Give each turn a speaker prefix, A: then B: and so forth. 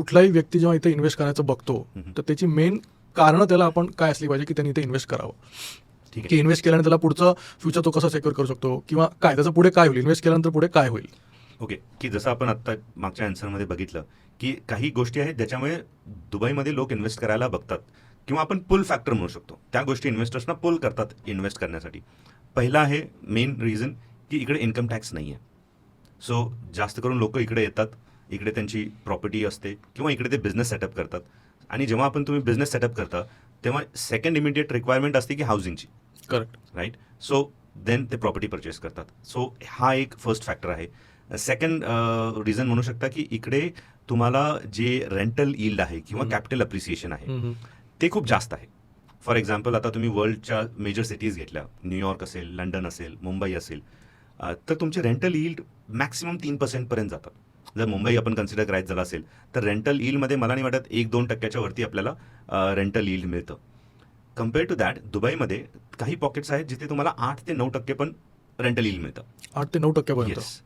A: कुठलाही व्यक्ती जेव्हा इथे इन्व्हेस्ट करायचं बघतो. तर त्याची मेन कारण त्याला आपण काय असली पाहिजे की त्यांनी इथे इन्व्हेस्ट करावं.
B: ठीक
A: की
B: आहे
A: इन्व्हेस्ट केल्याने त्याला पुढचं फ्युचर तो कसा सेक्युअर करू शकतो? किंवा काय त्याचं पुढे काय होईल? इन्व्हेस्ट केल्यानंतर पुढे काय होईल?
B: ओके. की जसं आपण आत्ता मागच्या आन्सरमध्ये बघितलं की काही गोष्टी आहेत ज्याच्यामुळे दुबईमध्ये लोक इन्व्हेस्ट करायला बघतात किंवा आपण पुल फॅक्टर म्हणू शकतो. त्या गोष्टी इन्व्हेस्टर्सना पुल करतात इन्व्हेस्ट करण्यासाठी. पहिला आहे मेन रिझन की इकडे इन्कम टॅक्स नाही आहे सो जास्त करून लोक इकडे येतात इकडे त्यांची प्रॉपर्टी असते किंवा इकडे ते बिझनेस सेटअप करतात. आणि जेव्हा आपण तुम्ही बिझनेस सेटअप करता तेव्हा सेकंड इमिडिएट रिक्वायरमेंट असते की हाऊसिंगची
A: करेक्ट
B: राईट सो देन ते प्रॉपर्टी परचेस करतात. सो हा एक फर्स्ट फॅक्टर आहे. सेकंड रिझन म्हणू शकता की इकडे तुम्हाला जे रेंटल yield आहे किंवा. कॅपिटल अप्रिसिएशन आहे ते खूप जास्त आहे. फॉर एक्झाम्पल आता तुम्ही वर्ल्डच्या मेजर सिटीज घेतल्या. न्यूयॉर्क असेल लंडन असेल मुंबई असेल तर तुमचे रेंटल yield मॅक्सिमम तीन पर्सेंटपर्यंत जातात. जर मुंबई आपण कन्सिडर करायचं झालं असेल तर रेंटल यील्डमध्ये मला नाही वाटत एक दोन टक्क्याच्या वरती आपल्याला रेंटल यील्ड मिळतं. कंपेअर टू दॅट दुबईमध्ये काही पॉकेट्स आहेत जिथे तुम्हाला आठ ते नऊ टक्के पण रेंटल यील्ड मिळतं.
A: आठ ते नऊ
B: येस